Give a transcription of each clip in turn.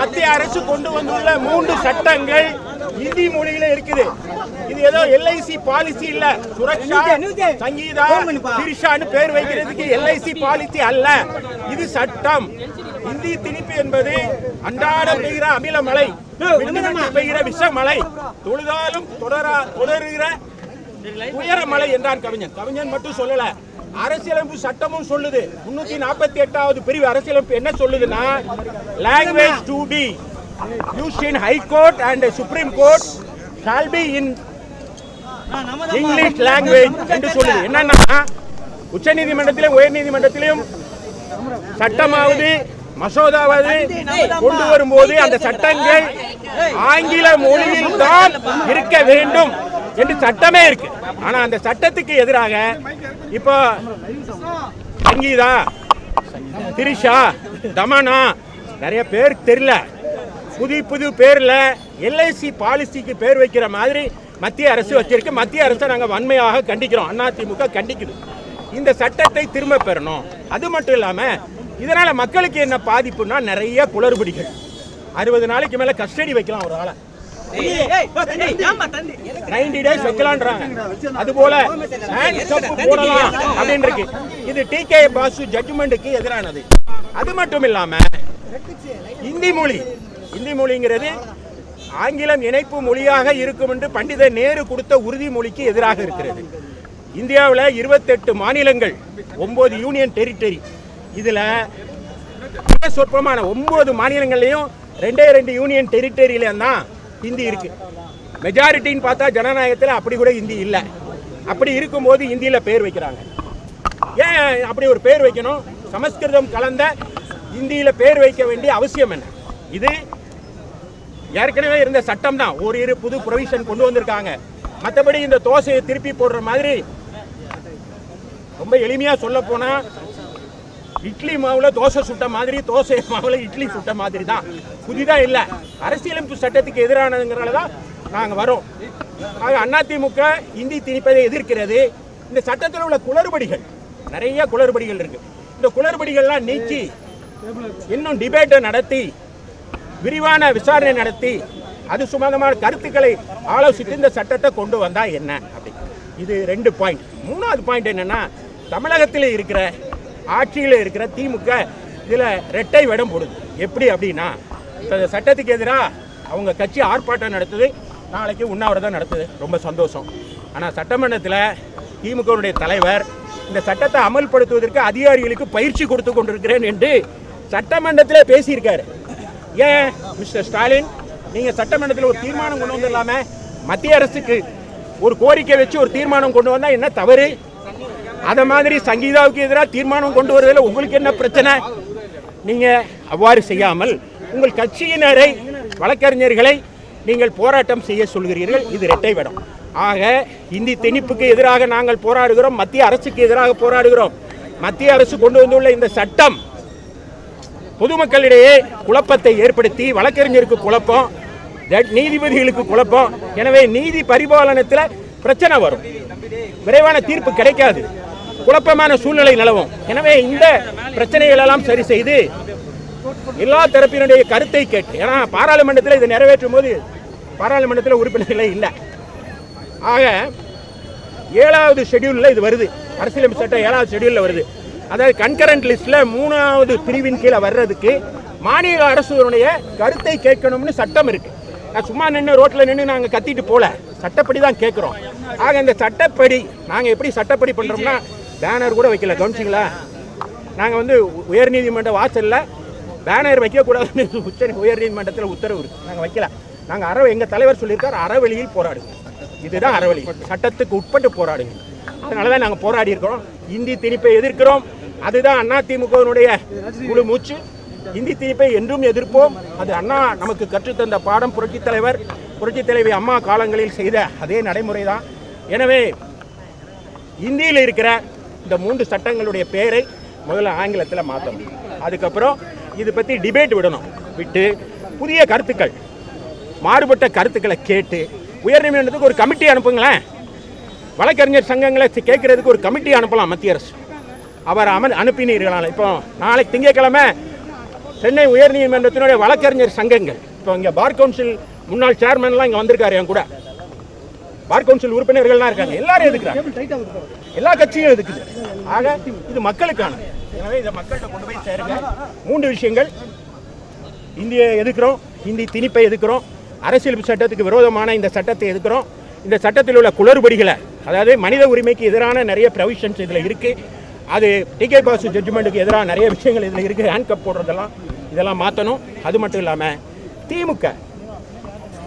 மத்திய அரசு கொண்டு வந்துள்ள மூன்று சட்டங்கள் இந்தி மொழியில இருக்குது. இது ஏதோ எல்ஐசி பாலிசி இல்ல. சுரக்ஷா சங்கீதா திரிஷான்னு பேர் வைக்கிறதுக்கு எல்ஐசி பாலிசி அல்ல. இது சட்டம். இந்தி திணிப்பு என்பது அன்றாடம் பெய்கிற அமில விட்டு பெய்கிற விஷ மழை தொழுதாலும் தொடரா தொடருகிற துயர மலை என்றான் கவிஞன். கவிஞன் மட்டும் சொல்லல. அரசியலமைப்பு சட்டமும் சொல்லுது. முன்னூத்தி நாற்பத்தி எட்டாவது பிரிவு அரசியலமைப்பு என்ன சொல்லுதுன்னா language to be use in high court and supreme court shall be in English language என்று சொல்லுது. என்னன்னா உச்ச நீதிமன்றத்திலும் உயர் நீதிமன்றத்திலும் சட்டமாவது மசோதாவது கொண்டு வரும்போது அந்த சட்டங்கள் ஆங்கில மொழியில் தான் இருக்க வேண்டும். என்று சட்டமே இருக்கு. ஆனா அந்த சட்டத்துக்கு எதிராக இப்போ சங்கீதா திரிஷா தமனா நிறைய பேர் தெரியல. புது புது பேர்ல எல்ஐசி பாலிசிக்கு பேர் வைக்கிற மாதிரி மத்திய அரசு வச்சிருக்கு. மத்திய அரசை நாங்கள் வன்மையாக கண்டிக்கிறோம். அதிமுக கண்டிக்குது. இந்த சட்டத்தை திரும்ப பெறணும். அது மட்டும் இல்லாம இதனால மக்களுக்கு என்ன பாதிப்புன்னா நிறைய குளறுபடிகள். அறுபது நாளைக்கு மேல கஸ்டடி வைக்கலாம் ஒரு ஆளை. நைன்டி டேஸ் வைக்கலான்றாங்க. அது போல போடலாம் அப்படின்னு இருக்கு. இது டி கே பாசு ஜட்ஜ்மெண்ட்டுக்கு எதிரானது. அது மட்டும் இல்லாம இந்தி மொழி இந்தி மொழிங்கிறது ஆங்கிலம் இணைப்பு மொழியாக இருக்கும் என்று பண்டித நேரு கொடுத்த உறுதிமொழிக்கு எதிராக இருக்கிறது. இந்தியாவில் இருபத்தெட்டு மாநிலங்கள் ஒம்பது யூனியன் டெரிட்டரி இதில் மிக சொற்பமான ஒம்பது மாநிலங்கள்லையும் ரெண்டே ரெண்டு யூனியன் டெரிட்டரியில தான் ஹிந்தி இருக்கு. மெஜாரிட்டின்னு பார்த்தா ஜனநாயகத்தில் அப்படி கூட ஹிந்தி இல்லை. அப்படி இருக்கும்போது ஹிந்தியில் பேர் வைக்கிறாங்க. ஏன் அப்படி ஒரு பேர் வைக்கணும்? சமஸ்கிருதம் கலந்த இந்தியில் பேர் வைக்க வேண்டிய அவசியம் என்ன? இது ஏற்கனவே இருந்த சட்டம் தான். ஒரு இரு புது ப்ரொவிஷன் கொண்டு வந்திருக்காங்க. மற்றபடி இந்த தோசையை திருப்பி போடுற மாதிரி ரொம்ப எளிமையாக சொல்ல போனால் இட்லி மாவில் தோசை சுட்ட மாதிரி தோசை மாவில் இட்லி சுட்ட மாதிரி தான் புதிதாக இல்லை. அரசியலமைப்பு சட்டத்துக்கு எதிரானதுங்கிறனால தான் நாங்கள் வரோம். ஆக அதிமுக இந்தி திணிப்பதை எதிர்க்கிறது. இந்த சட்டத்தில் உள்ள குளறுபடிகள் நிறைய குளறுபடிகள் இருக்குது இந்த குளறுபடிகள்லாம் நீக்கி இன்னும் டிபேட்டை நடத்தி விரிவான விசாரணை நடத்தி அது சம்பந்தமான கருத்துக்களை ஆலோசித்து இந்த சட்டத்தை கொண்டு வந்தால் என்ன? அப்படி. இது ரெண்டு பாயிண்ட் மூணாவது பாயிண்ட் என்னன்னா தமிழகத்தில் இருக்கிற ஆட்சியில் இருக்கிற திமுக இதில் ரெட்டை விடம் போடுது. எப்படி அப்படின்னா இப்ப சட்டத்துக்கு எதிராக அவங்க கட்சி ஆர்ப்பாட்டம் நடத்துது. நாளைக்கு உண்ணாவிரதம் நடத்துது. ரொம்ப சந்தோஷம். ஆனால் சட்டமன்றத்தில் திமுகவுடைய தலைவர் இந்த சட்டத்தை அமல்படுத்துவதற்கு அதிகாரிகளுக்கு பயிற்சி கொடுத்து கொண்டிருக்கிறேன் என்று சட்டமன்றத்தில் பேசியிருக்காரு. ஏன் மிஸ்டர் ஸ்டாலின்? நீங்கள் சட்டமன்றத்தில் ஒரு தீர்மானம் கொண்டு வந்துடலாமே மத்திய அரசுக்கு ஒரு கோரிக்கை வச்சு ஒரு தீர்மானம் கொண்டு வந்தால் என்ன தவறு? அதை மாதிரி சங்கீதாவுக்கு எதிராக தீர்மானம் கொண்டு வருவதில் உங்களுக்கு என்ன பிரச்சனை? நீங்கள் அவ்வாறு செய்யாமல் உங்கள் கட்சியினரை வழக்கறிஞர்களை நீங்கள் போராட்டம் செய்ய சொல்கிறீர்கள். இது இரட்டை வேடம். ஆக இந்தி திணிப்புக்கு எதிராக நாங்கள் போராடுகிறோம். மத்திய அரசுக்கு எதிராக போராடுகிறோம். மத்திய அரசு கொண்டு வந்துள்ள இந்த சட்டம் பொதுமக்களிடையே குழப்பத்தை ஏற்படுத்தி வழக்கறிஞருக்கு குழப்பம் நீதிபதிகளுக்கு குழப்பம். எனவே நீதி பரிபாலனத்தில் பிரச்சனை வரும். விரைவான தீர்ப்பு கிடைக்காது. குழப்பமான சூழ்நிலை நிலவும். எனவே இந்த பிரச்சனைகள் எல்லாம் சரி செய்து எல்லா தரப்பினுடைய கருத்தை கேட்டு ஏன்னா பாராளுமன்றத்தில் இதை நிறைவேற்றும் போது பாராளுமன்றத்தில் உறுப்பினர்களே இல்லை. ஆக ஏழாவது ஷெட்யூலில் இது வருது. அரசியலமைப்பு சட்டம் ஏழாவது ஷெட்யூலில் வருது. அதாவது கன்கரண்ட் லிஸ்ட்டில் மூணாவது பிரிவின் கீழே வர்றதுக்கு மாநில அரசுடைய கருத்தை கேட்கணும்னு சட்டம் இருக்குது நான் சும்மா நின்று ரோட்டில் நின்று நாங்கள் கத்திட்டு போகல சட்டப்படி தான் கேட்குறோம். ஆக இந்த சட்டப்படி நாங்கள் எப்படி சட்டப்படி பண்ணுறோம்னா பேனர் கூட வைக்கல கவனிச்சிங்களா? நாங்கள் வந்து உயர்நீதிமன்ற வாசலில் பேனர் வைக்கக்கூடாதுன்னு உச்ச உயர்நீதிமன்றத்தில் உத்தரவு இருக்குது நாங்கள் வைக்கல. நாங்கள் அற எங்கள் தலைவர் சொல்லியிருக்கார் அறவழியில் போராடுங்க. இதுதான் அறவழி. சட்டத்துக்கு உட்பட்டு போராடுங்க. அதனால தான் நாங்கள் போராடி இருக்கிறோம். இந்தி திணிப்பை எதிர்க்கிறோம். அதுதான் அதிமுகவினுடைய முழு மூச்சு. இந்தி திணிப்பை என்றும் எதிர்ப்போம். அது அண்ணா நமக்கு கற்றுத்தந்த பாடம். புரட்சித் தலைவர் புரட்சித் தலைவி அம்மா காலங்களில் செய்த அதே நடைமுறை தான் எனவே இந்தியில் இருக்கிற இந்த மூன்று சட்டங்களுடைய பேரை முதல்ல ஆங்கிலத்தில் மாற்றணும் அதுக்கப்புறம் இது பற்றி டிபேட் விடணும். விட்டு புதிய கருத்துக்கள் மாறுபட்ட கருத்துக்களை கேட்டு உயர்நீதிமன்றத்துக்கு ஒரு கமிட்டி அனுப்புங்களேன். வழக்கறிஞர் சங்கங்களை கேட்கறதுக்கு ஒரு கமிட்டி அனுப்பலாம் மத்திய அரசு. அவர் அமல் அனுப்பினீர்களால் இப்போ நாளைக்கு திங்கட்கிழமை சென்னை உயர்நீதிமன்றத்தினுடைய வழக்கறிஞர் சங்கங்கள். இப்போ இங்கே பார் கவுன்சில் முன்னாள் சேர்மன்லாம் இங்கே வந்திருக்காரு என் கூட. பார் கவுன்சில் உறுப்பினர்கள்லாம் இருக்காங்க. எல்லாரும் எதுக்குறாங்க எல்லா கட்சியும் எதுக்குது? ஆக இது மக்களுக்கான. எனவே இதை மக்கள்கிட்ட கொண்டு போய் சேருங்க. மூன்று விஷயங்கள். இந்தியை எதுக்குறோம் இந்தி திணிப்பை எதுக்குறோம் அரசியல் சட்டத்துக்கு விரோதமான இந்த சட்டத்தை எதுக்குறோம் இந்த சட்டத்தில் உள்ள குளறுபடிகளை அதாவது மனித உரிமைக்கு எதிரான நிறைய ப்ரொவிஷன்ஸ் இதில் இருக்குது அது டிகே பாசு ஜட்ஜ்மெண்ட்டுக்கு எதிராக நிறைய விஷயங்கள் இதில் இருக்குது ஹேண்ட் கப் போடுறதெல்லாம் இதெல்லாம் மாற்றணும் அது மட்டும் இல்லாமல் திமுக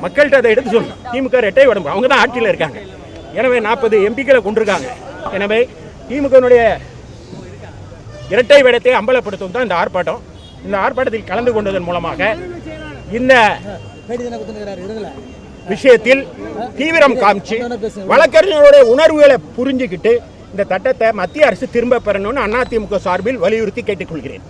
மக்கள்கிட்ட அதை எடுத்து சொல்லணும். திமுக ரெட்டை உடம்பு. அவங்க தான் ஆட்சியில் இருக்காங்க. எனவே நாற்பது எம்பிக்களை கொண்டிருக்காங்க. எனவே திமுகனுடைய இரட்டை வேடத்தை அம்பலப்படுத்தும் தான் இந்த ஆர்ப்பாட்டம். இந்த ஆர்ப்பாட்டத்தில் கலந்து கொண்டதன் மூலமாக இந்த விஷயத்தில் தீவிரம் காமிச்சு வழக்கறிஞருடைய உணர்வுகளை புரிஞ்சுக்கிட்டு இந்த சட்டத்தை மத்திய அரசு திரும்ப பெறணும்னு அதிமுக சார்பில் வலியுறுத்தி கேட்டுக்கொள்கிறேன்.